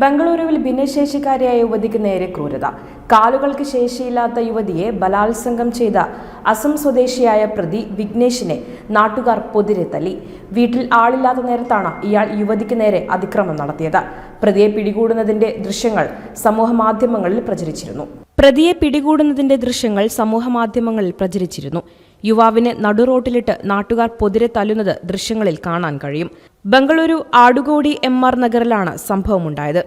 ബംഗളൂരുവിൽ ഭിന്നശേഷിക്കാരിയായ യുവതിക്ക് നേരെ ക്രൂരത. കാലുകൾക്ക് ശേഷിയില്ലാത്ത യുവതിയെ ബലാത്സംഗം ചെയ്ത അസം സ്വദേശിയായ പ്രതി വിഘ്നേഷിനെ നാട്ടുകാർ പൊതിരെ തല്ലി. വീട്ടിൽ ആളില്ലാത്ത നേരത്താണ് ഇയാൾ യുവതിക്ക് നേരെ അതിക്രമം നടത്തിയത്. പ്രതിയെ പിടികൂടുന്നതിന്റെ ദൃശ്യങ്ങൾ സമൂഹമാധ്യമങ്ങളിൽ പ്രചരിച്ചിരുന്നു. പ്രതിയെ പിടികൂടുന്നതിന്റെ ദൃശ്യങ്ങൾ സമൂഹമാധ്യമങ്ങളിൽ പ്രചരിച്ചിരുന്നു. യുവാവിനെ നടുറോട്ടിലിട്ട് നാട്ടുകാർ പൊതിരെ തല്ലുന്നത് ദൃശ്യങ്ങളിൽ കാണാൻ കഴിയും. ബംഗളൂരു ആടുകോടി എം ആർ നഗറിലാണ് സംഭവമുണ്ടായത്.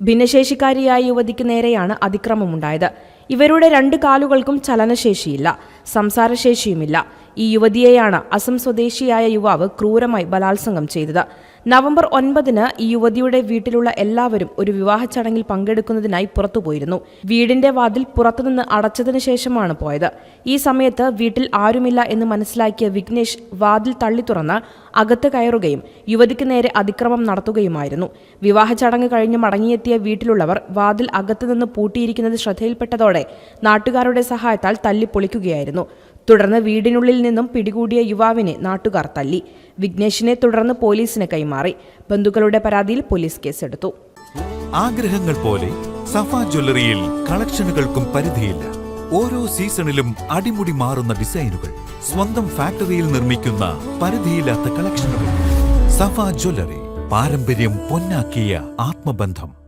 ഭിന്നശേഷിക്കാരിയായ യുവതിക്ക് നേരെയാണ് അതിക്രമമുണ്ടായത്. ഇവരുടെ രണ്ട് കാലുകൾക്കും ചലനശേഷിയില്ല. സംസാരശേഷിയുമില്ല. ഈ യുവതിയെയാണ് അസം സ്വദേശിയായ യുവാവ് ക്രൂരമായി ബലാത്സംഗം ചെയ്തത്. നവംബർ ഒൻപതിന് ഈ യുവതിയുടെ വീട്ടിലുള്ള എല്ലാവരും ഒരു വിവാഹ ചടങ്ങിൽ പങ്കെടുക്കുന്നതിനായി പുറത്തുപോയിരുന്നു. വീടിന്റെ വാതിൽ പുറത്തുനിന്ന് അടച്ചതിനു ശേഷമാണ് പോയത്. ഈ സമയത്ത് വീട്ടിൽ ആരുമില്ല എന്ന് മനസ്സിലാക്കിയ വിഘ്നേഷ് വാതിൽ തള്ളി തുറന്ന് അകത്ത് കയറുകയും യുവതിക്ക് നേരെ അതിക്രമം നടത്തുകയുമായിരുന്നു. വിവാഹ ചടങ്ങ് കഴിഞ്ഞ് മടങ്ങിയെത്തിയ വീട്ടിലുള്ളവർ വാതിൽ അകത്തുനിന്ന് പൂട്ടിയിരിക്കുന്നത് ശ്രദ്ധയിൽപ്പെട്ടതോടെ നാട്ടുകാരുടെ സഹായത്താൽ തല്ലി പൊളിക്കുകയായിരുന്നു തുടർന്ന് വീടിനുള്ളിൽ നിന്നും പിടികൂടിയ യുവാവിനെ നാട്ടുകാർ തല്ലി. വിഘ്നേഷിനെ തുടർന്ന് പോലീസിന് കൈമാറി. ബന്ധുക്കളുടെ പരാതിയിൽ പോലീസ് കേസെടുത്തു. ആഗ്രഹങ്ങൾ പോലെ സഫ ജ്വല്ലറിയിൽ കളക്ഷനുകൾക്കും പരിധിയില്ല. ഓരോ സീസണിലും അടിമുടി മാറുന്ന ഡിസൈനുകൾ സ്വന്തം ഫാക്ടറിയിൽ നിർമ്മിക്കുന്ന പരിധിയില്ലാത്ത കളക്ഷനുകൾ. സഫ ജ്വല്ലറി പാരമ്പര്യം പൊന്നാക്കിയ ആത്മബന്ധം.